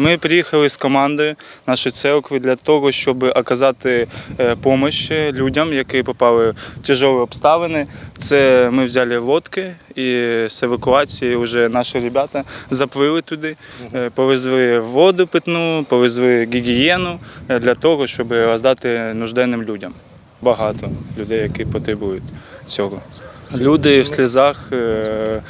Ми приїхали з командою нашої церкви для того, щоб оказати допомогу людям, які попали в тяжелі обставини. Це ми взяли лодки і з евакуації вже наші ребята заплили туди, е, повезли воду питну, повезли гігієну е, для того, щоб роздати нужденним людям. Багато людей, які потребують цього. Люди в сльозах, е,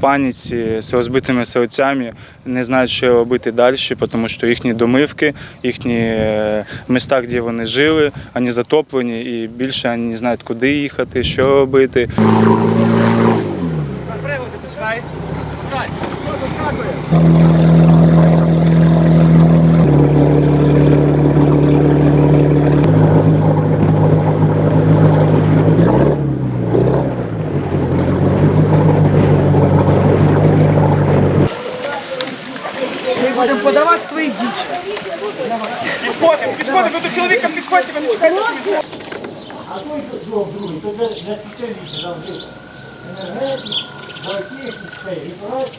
паніці, з розбитими серцями, не знають, що робити далі, тому що їхні домивки, їхні е, міста, де вони жили, вони затоплені і більше вони не знають, куди їхати, що робити. Будемо подавати твої дічі. Підходимо, підходимо, ви до чоловіка підходьте, ви не чекайте, що А той що другий, то де для спеціалістів завжди енергетик, золотих, і прочь.